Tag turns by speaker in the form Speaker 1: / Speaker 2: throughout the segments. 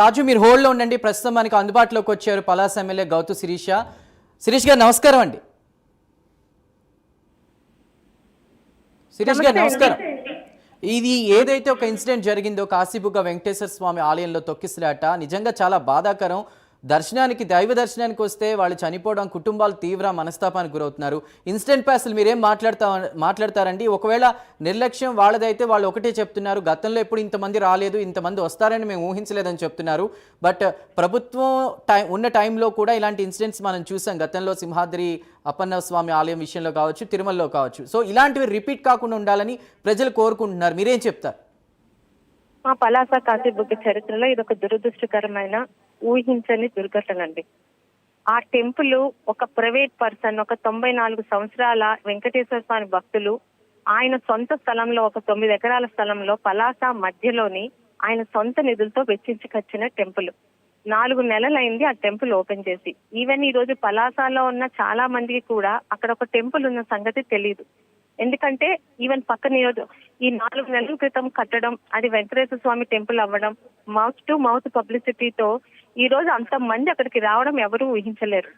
Speaker 1: రాజు మీరు హోల్డ్లో ఉండండి. ప్రస్తుతం మనకి అందుబాటులోకి వచ్చారు పలాస ఎమ్మెల్యే గౌతు శిరీష. శిరీష్ గారు నమస్కారం అండి. శిరీష్ గారు నమస్కారం. ఇది ఏదైతే ఒక ఇన్సిడెంట్ జరిగిందో కాశీబుగ్గ వెంకటేశ్వర స్వామి ఆలయంలో తొక్కిసలాట నిజంగా చాలా బాధాకరం. దర్శనానికి దైవ దర్శనానికి వస్తే వాళ్ళు చనిపోవడం కుటుంబాలు తీవ్ర మనస్తాపానికి గురవుతున్నారు. ఇన్స్టెంట్ ప్యాస్లు అసలు మీరేం మాట్లాడతా మాట్లాడతారండి? ఒకవేళ నిర్లక్ష్యం వాళ్ళదైతే వాళ్ళు ఒకటే చెప్తున్నారు. గతంలో ఎప్పుడు ఇంతమంది రాలేదు ఇంతమంది వస్తారని మేము ఊహించలేదని చెప్తున్నారు. బట్ ప్రభుత్వం టైం ఉన్న టైంలో కూడా ఇలాంటి ఇన్సిడెంట్స్ మనం చూసాం. గతంలో సింహాద్రి అప్పన్నస్వామి ఆలయం విషయంలో కావచ్చు తిరుమలలో కావచ్చు. సో ఇలాంటివి రిపీట్ కాకుండా ఉండాలని ప్రజలు కోరుకుంటున్నారు. మీరేం చెప్తారు?
Speaker 2: మా పలాస కాసేపు చరిత్రలో ఇది ఒక దురదృష్టకరమైన ఊహించని దుర్ఘటన అండి ఆ టెంపుల్ ఒక ప్రైవేట్ పర్సన్ ఒక తొంభై నాలుగు సంవత్సరాల వెంకటేశ్వర స్వామి భక్తులు ఆయన సొంత స్థలంలో ఒక తొమ్మిది ఎకరాల స్థలంలో పలాస మధ్యలోని ఆయన సొంత నిధులతో వెచ్చించుకొచ్చిన టెంపుల్. నాలుగు నెలలైంది ఆ టెంపుల్ ఓపెన్ చేసి. ఈవెన్ ఈ రోజు పలాసాలో ఉన్న చాలా మందికి కూడా అక్కడ ఒక టెంపుల్ ఉన్న సంగతి తెలియదు ఎందుకంటే ఈవెన్ పక్క నియోజక ఈ నాలుగు నెలల క్రితం కట్టడం అది వెంకటేశ్వర స్వామి టెంపుల్ అవ్వడం మౌత్ టు మౌత్ పబ్లిసిటీతో ఈ రోజు అంత మంది అక్కడికి రావడం ఎవరూ ఊహించలేరు.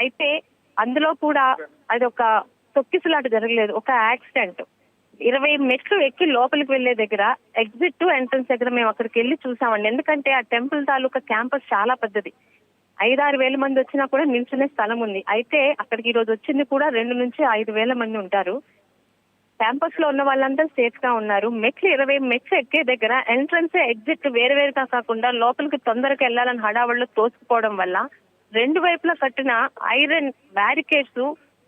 Speaker 2: అయితే అందులో కూడా అది ఒక తొక్కిసలాట జరగలేదు. ఒక యాక్సిడెంట్. ఇరవై మెట్లు ఎక్కి లోపలికి వెళ్ళే దగ్గర ఎగ్జిట్ టు ఎంట్రన్స్ దగ్గర మేము అక్కడికి వెళ్ళి చూసామండి. ఎందుకంటే ఆ టెంపుల్ తాలూకా క్యాంపస్ చాలా పెద్దది. ఐదారు వేల మంది వచ్చినా కూడా నిల్చునే స్థలం ఉంది. అయితే అక్కడికి ఈ రోజు వచ్చింది కూడా రెండు నుంచి ఐదు వేల మంది ఉంటారు. క్యాంపస్లో ఉన్న వాళ్ళందరూ సేఫ్గా ఉన్నారు. మెట్లు ఇరవై మెట్లు ఎక్కే దగ్గర ఎంట్రన్స్ ఎగ్జిట్ వేరు వేరుగా కాకుండా లోపలికి తొందరగా వెళ్ళాలని హడావుల్లో తోసుకుపోవడం వల్ల రెండు వైపులా కట్టిన ఐరన్ బ్యారికేడ్స్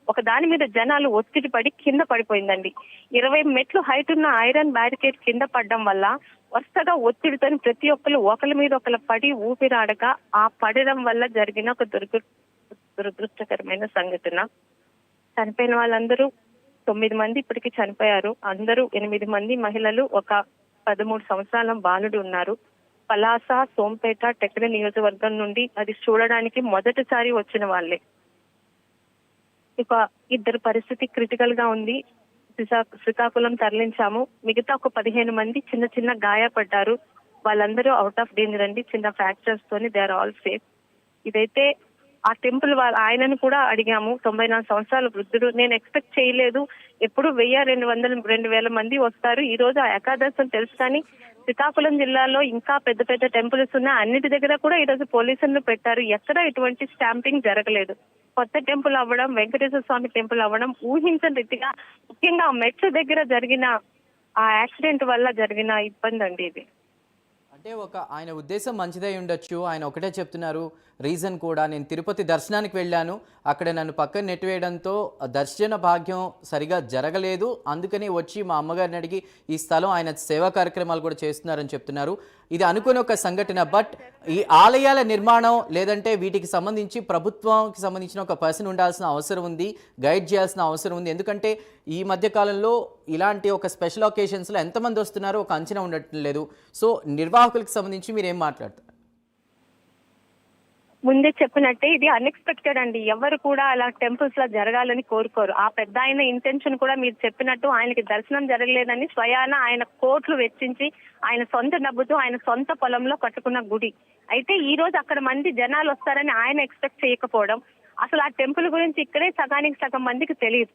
Speaker 2: ఒక దాని మీద జనాలు ఒత్తిడి పడి కింద పడిపోయిందండి. ఇరవై మెట్లు హైట్ ఉన్న ఐరన్ బ్యారికేడ్ కింద పడడం వల్ల వరుసగా ఒత్తిడితో ప్రతి ఒక్కరు ఒకరి మీద ఒకరు పడి ఊపిరాడక ఆ పడడం వల్ల జరిగిన ఒక దుర్గ దురదృష్టకరమైన సంఘటన. చనిపోయిన వాళ్ళందరూ తొమ్మిది మంది ఇప్పటికి చనిపోయారు. అందరూ ఎనిమిది మంది మహిళలు ఒక పదమూడు సంవత్సరాల బాలుడు ఉన్నారు. పలాస సోంపేట టెక్కల నియోజకవర్గం నుండి అది చూడడానికి మొదటిసారి వచ్చిన వాళ్ళే. ఇక ఇద్దరు పరిస్థితి క్రిటికల్గా ఉంది. శ్రీకాకుళం తరలించాము. మిగతా ఒక పదిహేను మంది చిన్న చిన్న గాయపడ్డారు. వాళ్ళందరూ అవుట్ ఆఫ్ డేంజర్ అండి. చిన్న ఫ్రాక్చర్స్ తోని దే ఆర్ ఆల్ సేఫ్ ఇదైతే ఆ టెంపుల్ వాళ్ళ ఆయనను కూడా అడిగాము. తొంభై నాలుగు సంవత్సరాల వృద్ధుడు. నేను ఎక్స్పెక్ట్ చేయలేదు. ఎప్పుడు వెయ్యి రెండు వందల రెండు వేల మంది వస్తారు. ఈ రోజు ఆ ఏకాదశం తెలుసు కానీ శ్రీకాకుళం జిల్లాలో ఇంకా పెద్ద పెద్ద టెంపుల్స్ ఉన్నాయి. అన్నిటి దగ్గర కూడా ఈ రోజు పోలీసులను పెట్టారు. ఎక్కడ ఎటువంటి స్టాంపింగ్ జరగలేదు. కొత్త టెంపుల్ అవ్వడం వెంకటేశ్వర స్వామి టెంపుల్ అవ్వడం ఊహించని రీతిగా ముఖ్యంగా మెట్ల దగ్గర జరిగిన ఆ యాక్సిడెంట్ వల్ల జరిగిన ఇబ్బంది అండి ఇది.
Speaker 1: అంటే ఒక ఆయన ఉద్దేశం మంచిదై ఉండొచ్చు. ఆయన ఒకటే చెప్తున్నారు రీజన్ కూడా నేను తిరుపతి దర్శనానికి వెళ్ళాను. అక్కడ నన్ను పక్కన నెట్టివేయడంతో దర్శన భాగ్యం సరిగా జరగలేదు. అందుకని వచ్చి మా అమ్మగారిని అడిగి ఈ స్థలం ఆయన సేవా కార్యక్రమాలు కూడా చేస్తున్నారని చెప్తున్నారు. ఇది అనుకుని ఒక సంఘటన. బట్ ఈ ఆలయాల నిర్మాణం లేదంటే వీటికి సంబంధించి ప్రభుత్వంకి సంబంధించిన ఒక పర్సన్ ఉండాల్సిన అవసరం ఉంది గైడ్ చేయాల్సిన అవసరం ఉంది. ఎందుకంటే ఈ మధ్య కాలంలో ఇలాంటి ఒక స్పెషల్ ఒకేషన్స్లో ఎంతమంది వస్తున్నారో ఒక అంచనా ఉండటం లేదు సో నిర్వాహ నిర్వాహకులకు సంబంధించి మీరు ఏం మాట్లాడతారు?
Speaker 2: ముందే చెప్పినట్టే ఇది అన్ఎక్స్పెక్టెడ్ అండి. ఎవరు కూడా అలా టెంపుల్స్ లా జరగాలని కోరుకోరు. ఆ పెద్ద ఆయన ఇంటెన్షన్ కూడా మీరు చెప్పినట్టు ఆయనకి దర్శనం జరగలేదని స్వయాన ఆయన కోట్లు వెచ్చించి ఆయన సొంత డబ్బుతో ఆయన సొంత పొలంలో కట్టుకున్న గుడి. అయితే ఈ రోజు అక్కడ మంది జనాలు వస్తారని ఆయన ఎక్స్పెక్ట్ చేయకపోవడం అసలు ఆ టెంపుల్ గురించి ఇక్కడే సగానికి సగం మందికి తెలియదు.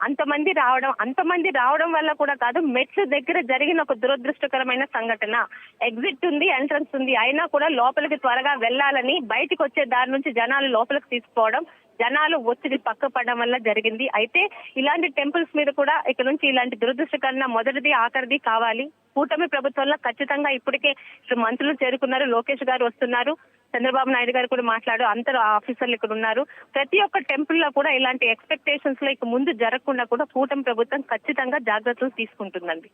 Speaker 2: అంతమంది రావడం అంతమంది రావడం వల్ల కూడా కాదు మెట్ల దగ్గర జరిగిన ఒక దురదృష్టకరమైన సంఘటన. ఎగ్జిట్ ఉంది ఎంట్రన్స్ ఉంది. అయినా కూడా లోపలికి త్వరగా వెళ్ళాలని బయటకు వచ్చే దారి నుంచి జనాలు లోపలికి తీసుకోవడం జనాలు ఒత్తిడి పక్క పడడం వల్ల జరిగింది. అయితే ఇలాంటి టెంపుల్స్ మీద కూడా ఇక్కడ నుంచి ఇలాంటి దురదృష్టకరణ మొదటిది ఆఖరిది కావాలి. కూటమి ప్రభుత్వంలో ఖచ్చితంగా ఇప్పటికే ఇప్పుడు మంత్రులు చేరుకున్నారు. లోకేష్ గారు వస్తున్నారు. చంద్రబాబు నాయుడు గారు కూడా మాట్లాడు అందరూ ఆఫీసర్లు ఇక్కడ ఉన్నారు. ప్రతి ఒక్క టెంపుల్లో కూడా ఇలాంటి ఎక్స్పెక్టేషన్స్లో ఇక ముందు జరగకుండా కూడా కూటమి ప్రభుత్వం ఖచ్చితంగా జాగ్రత్తలు తీసుకుంటుందండి.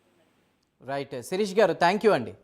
Speaker 1: రైట్ శిరీష్ గారు థ్యాంక్ యూ అండి.